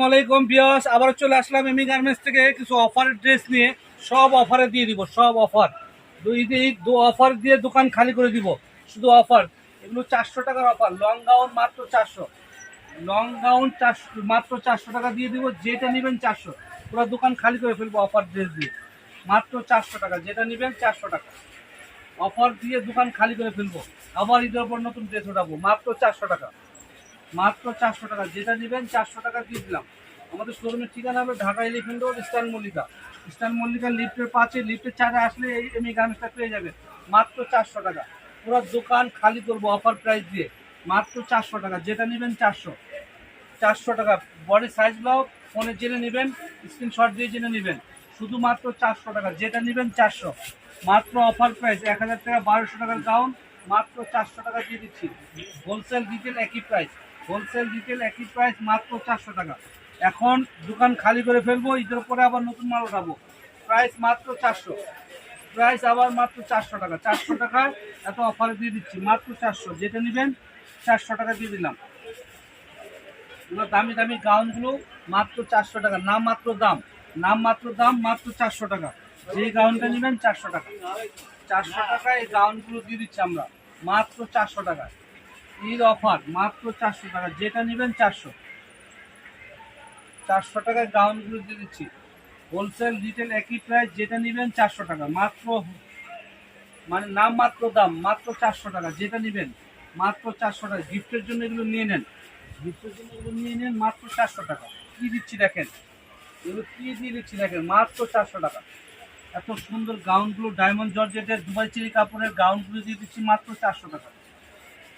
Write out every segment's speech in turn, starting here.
আসসালামু আলাইকুম বিয়স আবার চলে আসলাম এমি গার্মেন্টস থেকে কিছু অফারের ড্রেস নিয়ে। সব অফারে দিয়ে দিব, সব অফার দুই দিন দু অফার দিয়ে দোকান খালি করে দিব, শুধু অফার এগুলো চারশো টাকার অফার লং গাউন মাত্র চারশো। লং গাউন চারশো মাত্র চারশো টাকা দিয়ে দিব, যেটা নেবেন চারশো। পুরো দোকান খালি করে ফেলব অফার ড্রেস দিয়ে। মাত্র চারশো টাকা, যেটা নেবেন চারশো টাকা। অফার দিয়ে দোকান খালি করে ফেলব। আবার ঈদের পর নতুন ড্রেস ওঠাবো, মাত্র চারশো টাকা। মাত্র চারশো টাকা। যেটা নেবেন চারশো টাকা দিয়ে দিলাম। আমাদের শোরুমের ঠিকানা হবে Dhaka elephant road, eastern Mallika. Eastern Mallika লিফ্টের পাঁচে লিফ্টের চারে আসলে এই এমনি গার্মেন্টসটা পেয়ে যাবে মাত্র চারশো টাকা। পুরো দোকান খালি করব অফার প্রাইস দিয়ে। মাত্র চারশো টাকা। যেটা নেবেন চারশো। চারশো টাকা। বডি সাইজগুলো ফোনে জেনে নেবেন স্ক্রিনশট দিয়ে জেনে নেবেন। শুধুমাত্র চারশো টাকা। যেটা নেবেন চারশো। মাত্র অফার প্রাইস এক হাজার টাকা, বারোশো টাকার গাউন মাত্র চারশো টাকা দিয়ে দিচ্ছি। হোলসেল রিটেল একই প্রাইস হোলসেল রিটেল একই প্রাইস মাত্র চারশো টাকা। এখন দোকান খালি করে ফেলব, ঈদের পরে আবার নতুন মাল উঠাবো। প্রাইস মাত্র চারশো। প্রাইস আবার মাত্র চারশো টাকা। চারশো টাকায় এত অফারে দিয়ে দিচ্ছি, মাত্র চারশো। যেটা নেবেন চারশো টাকা দিয়ে দিলাম। এগুলো দামি দামি গাউনগুলো মাত্র চারশো টাকা। নাম মাত্র দাম নাম মাত্র দাম, মাত্র চারশো টাকা। যে গাউনটা নেবেন চারশো টাকা। চারশো টাকা এই গাউনগুলো দিয়ে দিচ্ছি আমরা, মাত্র চারশো টাকা ঈদ অফার মাত্র চারশো টাকা। যেটা নেবেন চারশো। চারশো টাকায় গাউনগুলো দিয়ে দিচ্ছি। হোলসেল রিটেল একই প্রাইস যেটা নেবেন চারশো টাকা। মাত্র মানে নাম মাত্র দাম, মাত্র চারশো টাকা। যেটা নেবেন, মাত্র চারশো টাকা। গিফটের জন্য এগুলো নিয়ে নেন। গিফটের জন্য এগুলো নিয়ে নেন, মাত্র চারশো টাকা। কী দিচ্ছি দেখেন? এগুলো কী দিয়ে দিচ্ছি দেখেন? মাত্র চারশো টাকা। এত সুন্দর গাউনগুলো ডায়মন্ড জর্জেটের দুবাই চিরি কাপড়ের গাউনগুলো দিয়ে দিচ্ছি মাত্র চারশো টাকা।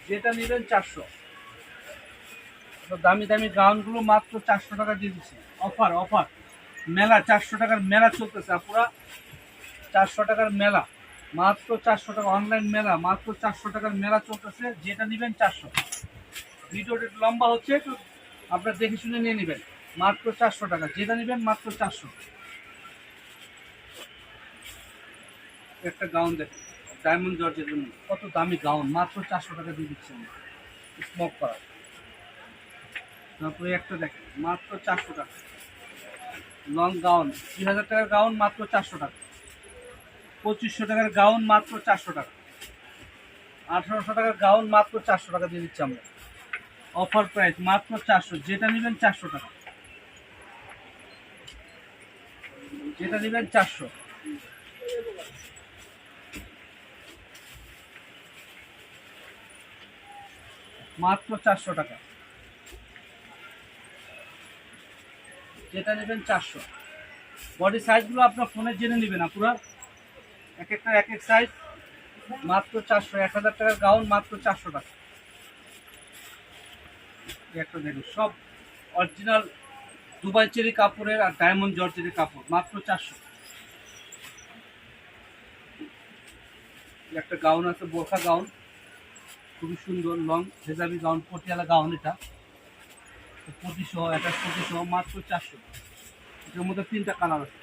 যেটা নেবেন চারশো। দামি দামি গাউনগুলো মাত্র চারশো টাকা দিয়ে দিচ্ছি। Offer offer. মেলা, চারশো টাকার মেলা চলতেছে আপুরা। চারশো টাকার মেলা। মাত্র চারশো টাকা অনলাইন মেলা। মাত্র চারশো টাকার মেলা চলতেছে। যেটা নেবেন চারশো। ভিডিওটা লম্বা হচ্ছে, একটু আপনার দেখে শুনে নিয়ে নেবেন। মাত্র চারশো টাকা। যেটা নেবেন মাত্র চারশো। একটা গাউন দেখেন। ডায়মন্ড জর্জের কত দামি গাউন? মাত্র চারশো টাকা দিয়ে দিচ্ছি আমরা। স্মোক করা। তারপরে একটা দেখেন, মাত্র চারশো টাকা। লং গাউন দুই হাজার টাকার গাউন মাত্র চারশো টাকা। পঁচিশশো টাকার গাউন মাত্র চারশো টাকা। আঠারোশো টাকার গাউন মাত্র চারশো টাকা দিয়ে দিচ্ছি আমরা। অফার প্রাইস মাত্র চারশো। যেটা নেবেন চারশো টাকা। যেটা নেবেন চারশো। মাত্র চারশো টাকা। যেটা নেবেন চারশো। বডি সাইজগুলো আপনার ফোনে জেনে নেবেন আপনারা এক একটা এক এক সাইজ মাত্র চারশো। এক হাজার টাকার গাউন মাত্র চারশো টাকা। একটা দেখুন, সব অরিজিনাল দুবাই চেরি কাপড়ের আর ডায়মন্ড জর্জের কাপড়, মাত্র চারশো। একটা গাউন আছে, বোরখা গাউন খুবই সুন্দর লং হেজাবি গাউন পটিয়ালা গাউন এটা। পঁচিশশো একটা পঁচিশশো, মাত্র চারশো। এটার মধ্যে তিনটা কালার আছে।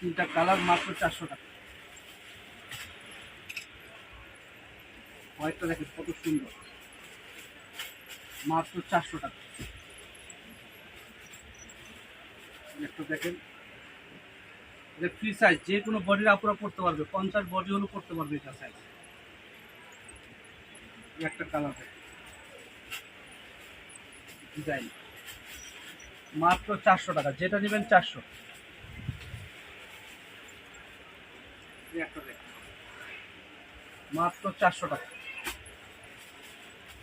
তিনটা কালার, মাত্র চারশো টাকা। হোয়াইটটা দেখেন কত সুন্দর। মাত্র চারশো টাকা। একটা দেখেন। এটা ফ্রি সাইজ যে কোনো বডির আপুরা পড়তে পারবে, পঞ্চাশ বডি হলেও পড়তে পারবে এটা সাইজ একটা কালার ডিজাইন মাত্র চারশো টাকা, যেটা নেবেন চারশো। মাত্র চারশো টাকা।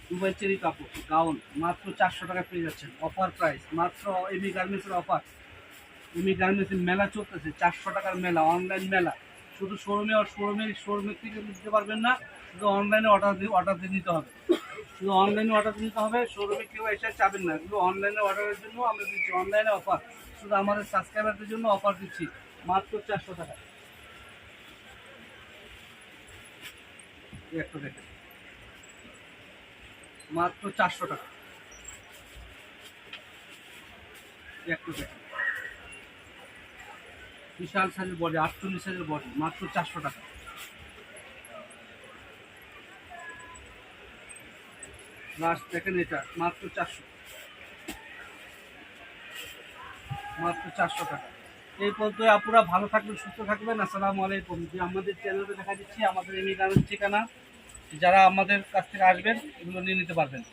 দুবাই চেরি কাপড় গাউন মাত্র চারশো টাকা পেয়ে যাচ্ছেন। অফার প্রাইস মাত্র এমি গার্মেন্টসের অফার এমি গার্মেন্টসের মেলা চলতেছে, চারশো টাকার মেলা অনলাইন মেলা। শুধু শোরুমে আর শোরুমে শোরুমের থেকে নিতে পারবেন না, শুধু অনলাইনে অর্ডার দিয়ে অর্ডার দিয়ে নিতে হবে। শুধু অনলাইনে অর্ডার দিতে হবে শোরুমে কেউ এসে চাবেন না। শুধু অনলাইনে অর্ডারের জন্য আমরা দিচ্ছি অনলাইনে অফার শুধু আমাদের সাবস্ক্রাইবারদের জন্য অফার দিচ্ছি, মাত্র চারশো টাকা। একটা দেখেন। মাত্র চারশো টাকা। একটা দেখেন। বিশাল সাইজের বডি, আটচল্লিশ সাইজের বডি, মাত্র চারশো টাকা। লাস্ট দেখেন এটা, মাত্র চারশো। মাত্র চারশো টাকা। এই পর্যন্ত আপুরা ভালো থাকবেন, সুস্থ থাকবেন। আসসালামু আলাইকুম। যে আমাদের চ্যানেলে দেখা দিচ্ছি, আমাদের এমি গার্মেন্টস ঠিকানা, যারা আমাদের কাছ থেকে আসবেন, এগুলো নিয়ে নিতে পারবেন।